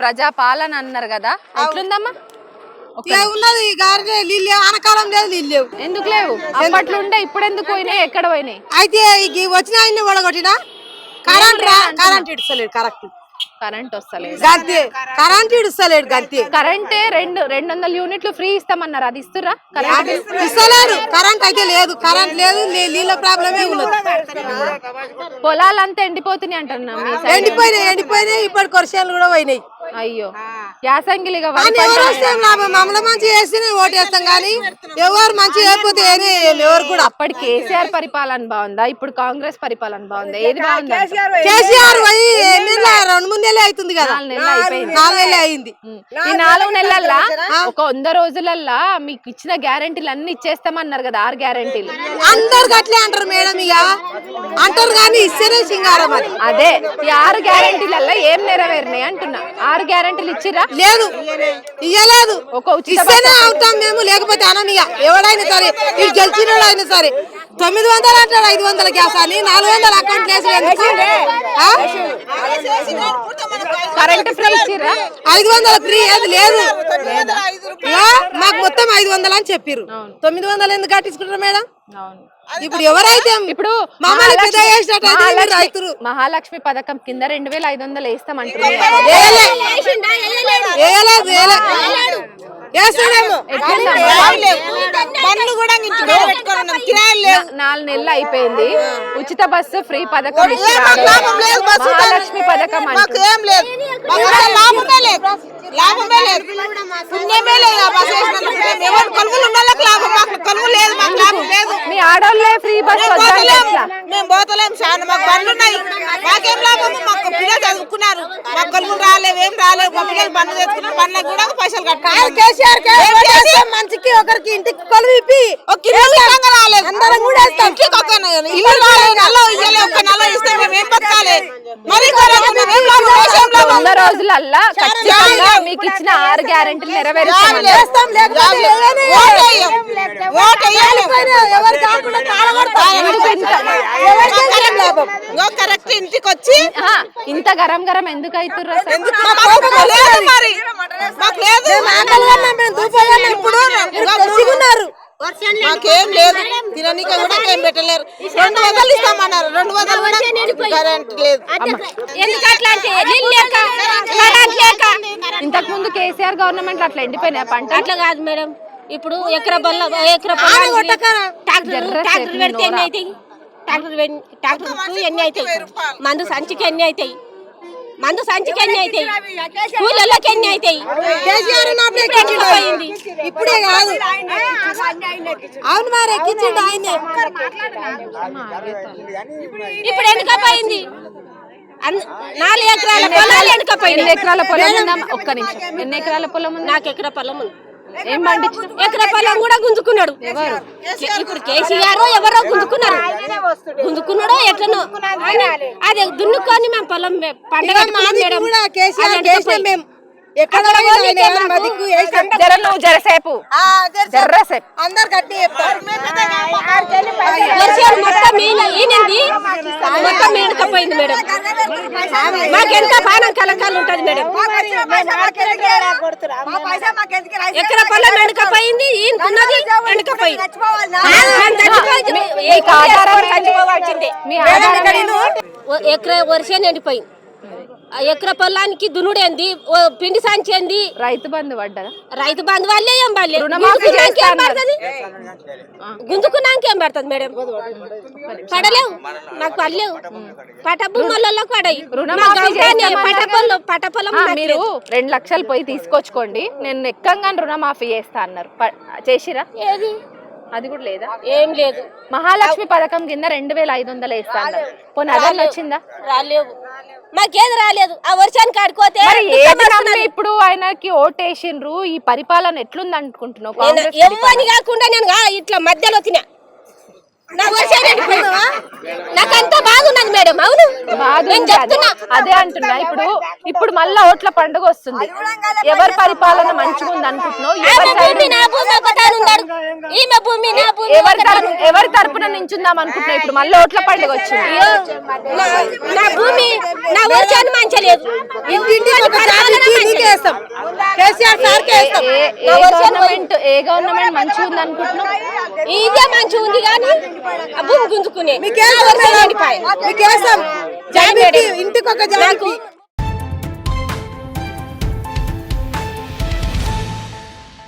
ప్రజా పాలన అన్నారు కదా. ఎట్లుందమ్మా? ఉన్నది నీళ్ళు లేదు నీళ్ళు లేవు. ఎందుకు లేవు? అప్పట్లో ఉండే ఇప్పుడు ఎందుకు పోయినాయి? ఎక్కడ పోయినాయి? అయితే వచ్చిన ఆయన వడగొట్టిన కరెంట్ రా కరెంట్ ఇడుస్తలేడు కరెక్ట్. కరెంట్ వస్తలేదు. గంతే కరెంట్ ఇడుస్తలేడు గంతే. కరెంటే రెండు రెండు వందల యూనిట్లు ఫ్రీ ఇస్తామన్నారు. అది ఇస్తురా కరెంట్? ఇస్తలేడు. కరెంట్ అయితే లేదు కరెంట్ లేదు నీ- నీళ్ళ ప్రాబ్లమే ఉన్నది. పొలాలంతా ఎండిపోతున్నాయి అంటున్నా ఎండిపోయినాయి ఎండిపోయినాయి ఇప్పటి కొరసేలు కూడా పోయినాయి. అయ్యో. యాసంగిలిగా కానీ ఎవరు వస్తే ఏం లాభం? మమ్మల్ని మంచి చేస్తేనే ఓటు వేస్తాం కానీ ఎవరు మంచి చేయకపోతే ఏమీ ఎవరు కూడా. అప్పటి కేసీఆర్ పరిపాలన బాగుందా? ఇప్పుడు కాంగ్రెస్ పరిపాలన బాగుందా? ఏది బాగుందా కేసీఆర్ పోయి ఎన్ని నెలలు? రెండు మూడు నెలలు అవుతుంది కదా? నాలుగు నెలలు అయిపోయింది. నాలుగు నెలలు అయింది. ఈ నాలుగు నెలల్లో ఒక వంద రోజులల్లా మీకు ఇచ్చిన గ్యారెంటీలు అన్ని ఇచ్చేస్తామన్నారు కదా ఆరు గ్యారెంటీలు. అందరు అట్లే అంటారు మేడం ఇక. అంటారు కానీ ఇస్తేనే సింగారం అది. అదే ఈ ఆరు గ్యారెంటీలల్లో ఏం నెరవేరినాయి అంటున్నా. ఆరు గ్యారెంటీలు ఇచ్చిరా లేదు. ఇయ్యలేదు. ఒక ఉచిత ఇస్తేనే అవుతాం మేము లేకపోతే అనం ఇక ఎవడైనా సరే ఇటు గెలిచిన అయినా సరే. తొమ్మిది వందలు అంటారు ఐదు వందల గ్యాస్ అని. నాలుగు వందల అకౌంట్ ఐదు వందల ఫ్రీ ఏది లేదు. మాకు మొత్తం ఐదు వందలు అని చెప్పిర్రు. తొమ్మిది వందలు ఎందుకు కట్టించుకుంటారు మేడం? అవును. ఇప్పుడు ఎవరైతే ఇప్పుడు రైతులు. మహాలక్ష్మి పథకం కింద రెండు వేల ఐదు వందలు వేస్తామంటున్నారు. నాలుగు నెలలు అయిపోయింది. ఉచిత బస్సు ఫ్రీ పథకం లాభం బస్సు మహాలక్ష్మి పథకం బస్సు లాభం? లాభం మీ ఆడోళ్ళే ఫ్రీ బస్ మేము వద్దంటే పోతలేం. ఎట్లా? మేము పోతలేం చాలా మాకు బండ్లు ఉన్నాయి. మాకేం లాభము మాకు పిల్లలు చదువుకున్నారు మాకు కొలువులు రాలేవు ఏం రాలేవు. మా పిల్లలు బండ్లు తెచ్చుకున్నారు బండ్లకు కూడా పైసలు కట్టాలి. కేసీఆర్ మంచికి ఒకరికి ఇంటికి కొలువు ఇప్పి. రాలేదు. అందరం కూడా. ఇంటికి ఒక ఇల్లు రాలేదు. నల్ల ఇయ్యలే ఒక్క నల్ల ఇస్తే మేము ఏం బతకాలి? మరి కొనుక్కున్నాం. ఏం లాభం? వేషం లాభం. వంద రోజులల్లా ఖచ్చితంగా మీకు ఇచ్చిన ఆరు గ్యారెంటీలు నెరవేరుస్తామన్నారు కరెక్ట్ ఇంటికి వచ్చి ఆహా, ఇంత గరం గరం ఎందుకు అవుతుర్రు అసలు? మాకు లేదు. ఇప్పుడు మాకేం తిననీక కూడా ఏం పెట్టలేరు. రెండు వందలు ఇస్తామన్నారు. రెండు వందలు కూడా కరెంట్ లేదు. ఇంతకు ముందు కేసీఆర్ గవర్నమెంట్ అట్లా ఎండిపోయినాయి పంట అట్లా కాదు మేడం. ఇప్పుడు ఎకరా బల్ల ఎకరా ట్రాక్టర్ ట్రాక్టర్ పెడితే ఎన్ని అవుతాయి ట్రాక్టర్ ట్రాక్టర్ ఎన్ని అవుతాయి మందు సంచికి ఎన్ని అవుతాయి మందు సంచికి ఎన్ని అవుతాయి కూలర్లకి ఎన్ని అవుతాయి పోయింది? ఇప్పుడే కాదు. అవును మరి ఎక్కించిండు ఆయనే. ఇప్పుడు ఎండుకపోయింది అన్- నాలుగు ఎకరాల పొలాలు ఎన్ని ఎండుకపోయింది ఎకరాల పొలం ఉందా ఒక్క నిమిషం. ఎన్ని ఎకరాల పొలం ఉంది? నాకు ఎకరా పొలం ఉంది. ఏం పండించిన ఎకరా పొలం కూడా గుంజుకున్నాడు ఇప్పుడు కేసీఆర్ ఎవరో గుంజుకున్నారు గుంజుకున్నాడో ఎట్లనో అదే దున్నుకొని మేము పొలం పండగ ఎక్కడ జరసేపు ఆ, జర- జర్రసేపు అందరు గట్టి చెప్తారు మొత్తం ఈనింది మొత్తం ఈనకపోయింది మేడం. మాకెంత పానం కలకాలు ఉంటది మేడం. ఎకర పొలం ఎండకపోయింది ఈయనకున్నది ఎండకపోయింది? చచ్చిపోవాల్సిందే. ఎకర వర్షం ఎండిపోయింది. ఎకర పొలానికి దునుడేంది ఓ పిండి సంచి ఏంది రైతు బంధు పడ్డదా? రైతు బంధు వాళ్ళే ఏం పడలేదు గుంజుకున్నాక పడుతుంది? గుంజుకున్నాక ఏం పడుతుంది మేడం? పడలేవు. నాకు పడలేవు. పట భూములలో పడాయి. రుణమాఫీ చేస్తామన్నారు పట పొలం పట పొలం ఆ, నాకు మీరు. రెండు లక్షలు పోయి తీసుకొచ్చుకోండి. నేను ఎక్కంగా రుణమాఫీ చేస్తా అన్నారు. ప- చేసిరా? ఏది? అది కూడా లేదా? ఏం లేదు. మహాలక్ష్మి పథకం కింద రెండు వేల ఐదు వందలు వేస్తా అన్నారు. పోనీ వచ్చిందా? రాలేవు. మాకేది రాలేదు. ఆ వర్షానికి ఆడుకోతే మరి ఏది నమ్మి ఇప్పుడు ఆయనకి ఓటేసిండ్రు? ఈ పరిపాలన ఎట్లుంది అనుకుంటున్నావు కాంగ్రెస్ ఎవ్వని కాకుండా నేను గా- ఇట్లా మధ్యలో తినా. నా వర్షాలు ఎండిపోయినావా నాకంతా బాగున్నది మేడం అవును. బాధ నేను ఉంది అదే. చెప్తున్నా. అదే అంటున్నా. ఇప్పుడు ఇప్పుడు మళ్ళా ఓట్ల పండుగ వస్తుంది. ఎవరి పరిపాలన మంచిగా ఉంది అనుకుంటున్నావు ఆమె నా ఈమె భూమి నా భూమి ఎవరి. తరపు ఎవరి తరపున నించుందాం అనుకుంటున్నా? ఇప్పుడు మళ్ళీ ఓట్ల పండుగ వచ్చింది. నా- భూమి నా మంచలేదు. జాతి కేసీఆర్ సార్కే వేస్తాం. ఏ గవర్నమెంట్ ఏ గవర్నమెంట్ ఉంది అనుకుంటున్నావు? ఇదే మంచి ఉంది కానీ భూమి గుంజుకునే. మీకేస్తాం ఇంటికి ఒక జాబికి